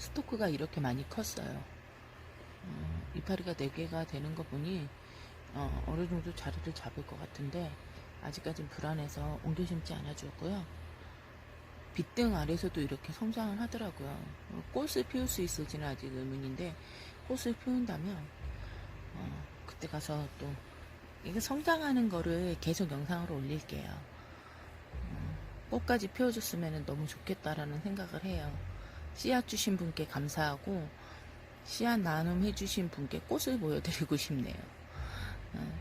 스토크가 이렇게 많이 컸어요. 어, 이파리가 4개가 되는 거 보니 어, 어느 정도 자리를 잡을 것 같은데 아직까진 불안해서 옮겨 심지 않아 주었고요. 빗등 아래서도 이렇게 성장을 하더라고요. 어, 꽃을 피울 수 있을지는 아직 의문인데 꽃을 피운다면 어, 그때 가서 또 이게 성장하는 거를 계속 영상으로 올릴게요. 어, 꽃까지 피워줬으면 너무 좋겠다라는 생각을 해요. 씨앗 주신 분께 감사하고 씨앗 나눔 해 주신 분께 꽃을 보여드리고 싶네요. 어,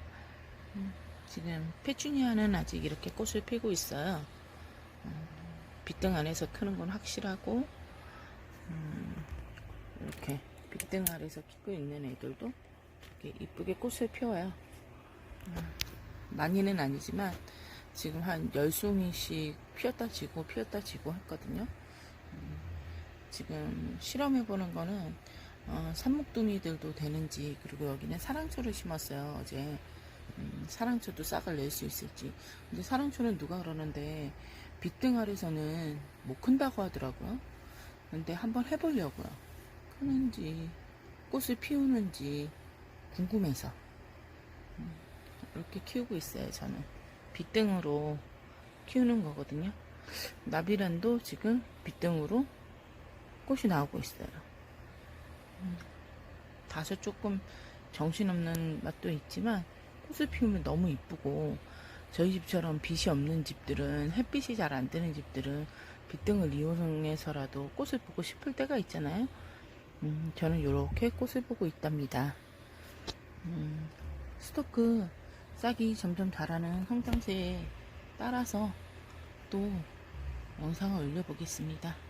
음, 지금 페추니아는 아직 이렇게 꽃을 피고 있어요. 어, 빗등 안에서 크는 건 확실하고 음, 이렇게 빗등 아래서 피고 있는 애들도 이렇게 이쁘게 꽃을 피워요. 음, 많이는 아니지만 지금 한 10송이씩 피었다 지고 피었다 지고 했거든요. 음, 지금 실험해보는 거는 어, 산목두미들도 되는지 그리고 여기는 사랑초를 심었어요. 어제 음, 사랑초도 싹을 낼 수 있을지. 근데 사랑초는 누가 그러는데 빗등 아래서는 못 큰다고 하더라고요. 근데 한번 해보려고요. 크는지 꽃을 피우는지 궁금해서. 음, 이렇게 키우고 있어요 저는. 빗등으로 키우는 거거든요. 나비란도 지금 빗등으로 꽃이 나오고 있어요 음, 다소 조금 정신없는 맛도 있지만 꽃을 피우면 너무 이쁘고 저희 집처럼 빛이 없는 집들은 햇빛이 잘 안 드는 집들은 빛등을 이용해서라도 꽃을 보고 싶을 때가 있잖아요. 음, 저는 이렇게 꽃을 보고 있답니다. 음, 스토크 싹이 점점 자라는 성장세에 따라서 또 영상을 올려보겠습니다.